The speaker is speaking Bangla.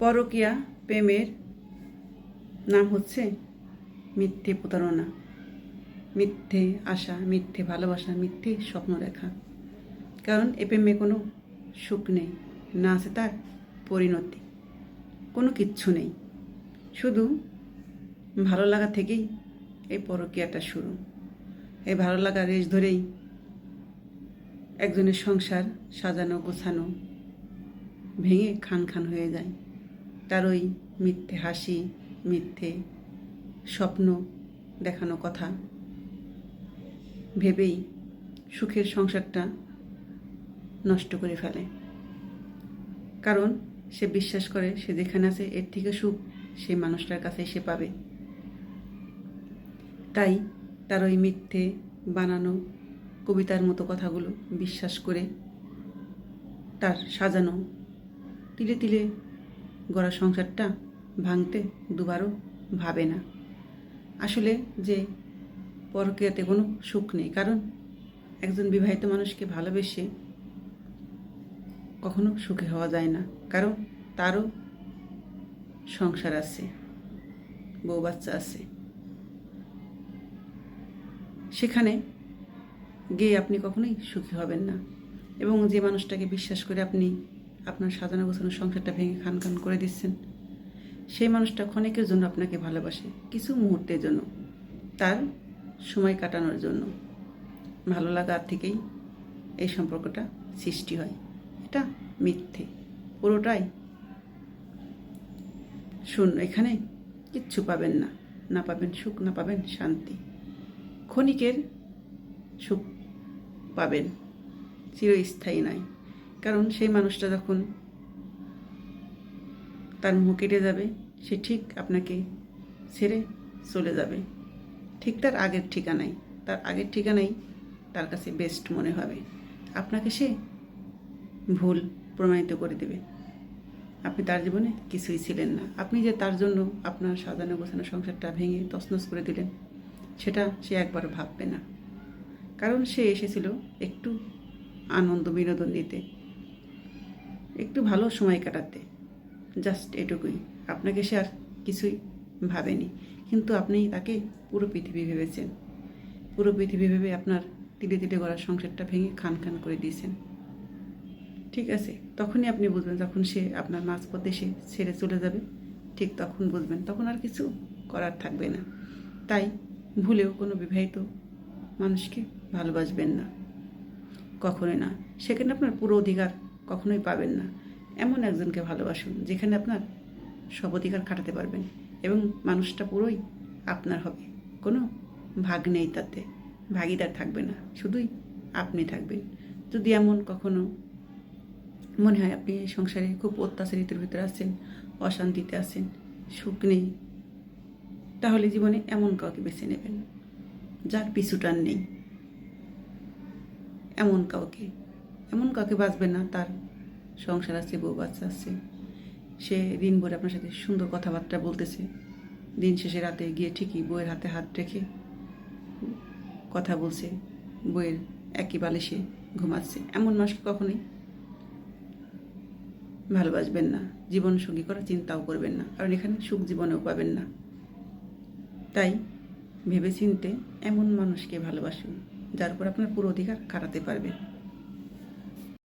পরকিয়া প্রেমের নাম হচ্ছে মিথ্যে প্রতারণা, মিথ্যে আশা, মিথ্যে ভালোবাসা, মিথ্যে স্বপ্ন দেখা। কারণ এ প্রেমে কোনো সুখ নেই, না আছে তার পরিণতি, কোনো কিচ্ছু নেই। শুধু ভালো লাগা থেকেই এই পরকীয়াটা শুরু। এই ভালো লাগা রেশ ধরেই একজনের সংসার সাজানো, গোছানো, ভেঙে খান খান হয়ে যায়। তার ওই মিথ্যে হাসি, মিথ্যে স্বপ্ন দেখানো কথা। ভেবেই সুখের সংসারটা নষ্ট করে ফেলে। কারণ সে বিশ্বাস করে সে যেখানে আছে, এর থেকে সুখ সেই মানুষটার কাছে সে পাবে। তাই তার ওই মিথ্যে বানানো কবিতার মতো কথাগুলো বিশ্বাস করে তার সাজানো তিলে তিলে গড়া সংসারটা ভাঙতে দুবারও ভাবে না। আসলে যে পরকীয়াতে কোনো সুখ নেই, কারণ একজন বিবাহিত মানুষকে ভালোবেসে কখনো সুখী হওয়া যায় না। কারণ তারও সংসার আছে, বউ বাচ্চা আছে। সেখানে গিয়ে আপনি কখনোই সুখী হবেন না। এবং যে মানুষটাকে বিশ্বাস করে আপনি আপনার সাজানো গোছানো সংসারটা ভেঙে খান খান করে দিচ্ছেন। সেই মানুষটা ক্ষণিকের জন্য আপনাকে ভালোবাসে, কিছু মুহূর্তের জন্য, তার সময় কাটানোর জন্য। ভালো লাগার থেকেই এই সম্পর্কটা সৃষ্টি হয়। এটা মিথ্যে, পুরোটাই। শূন্য, এখানে কিচ্ছু পাবেন না। না পাবেন সুখ, না পাবেন শান্তি। ক্ষণিকের সুখ পাবেন, চিরস্থায়ী নয়। কারণ সেই মানুষটা যখন তার মুখ কেটে যাবে, সে ঠিক আপনাকে ছেড়ে চলে যাবে। ঠিক তার আগের ঠিকানাই তার আগের ঠিকানাই তার কাছে বেস্ট মনে হবে। আপনাকে সে ভুল প্রমাণিত করে দেবে। আপনি তার জীবনে কিছুই ছিলেন না। আপনি যে তার জন্য আপনার সাজানো গোছানো সংসারটা ভেঙে তছনছ করে দিলেন, সেটা সে একবার ভাববে না। কারণ সে এসেছিল একটু আনন্দ বিনোদন নিতে একটু ভালো সময় কাটাতে। জাস্ট এটুকুই। আপনাকে সে আর কিছুই ভাবেনি। কিন্তু আপনি তাকে পুরো পৃথিবী ভেবেছেন। পুরো পৃথিবী ভেবে আপনার তিলে তিলে গড়া সংসারটা ভেঙে খান খান করে দিয়েছেন। ঠিক আছে, তখনই আপনি বুঝবেন যখন সে আপনার মাঝপথে সে ছেড়ে চলে যাবে, ঠিক তখন বুঝবেন। তখন আর কিছু করার থাকবে না। তাই ভুলেও কোনো বিবাহিত মানুষকে ভালোবাসবেন না। কখনোই না। সেখানে আপনার পুরো অধিকার কখনোই পাবেন না। এমন একজনকে ভালোবাসুন, যেখানে আপনার সব অধিকার খাটাতে পারবেন এবং মানুষটা পুরোই আপনার হবে। কোনো ভাগ নেই তাতে, ভাগিদার থাকবে না, শুধুই আপনি থাকবেন। যদি এমন কখনো মনে হয় আপনি সংসারে খুব অত্যাচারিতের ভিতরে আছেন, অশান্তিতে আছেন, সুখ নেই, তাহলে জীবনে এমন কাউকে বেছে নেবেন যার পিছুটান নেই, এমন কাউকে এমন কাউকে বাঁচবে না, তার সংসার আছে, বউ বাচ্চা আছে। সে দিন ভরে আপনার সাথে সুন্দর কথাবার্তা বলতেছে। দিন শেষে রাতে গিয়ে ঠিকই বইয়ের হাতে হাত রেখে কথা বলছে। বইয়ের একই বালিশে ঘুমাচ্ছে। এমন মানুষকে কখনোই ভালোবাসবেন না। জীবন সঙ্গী করার চিন্তাও করবেন না। কারণ এখানে সুখ জীবনেও পাবেন না। তাই ভেবেচিন্তে এমন মানুষকে ভালোবাসুন, যার উপর আপনার পুরো অধিকার কাটাতে পারবেন।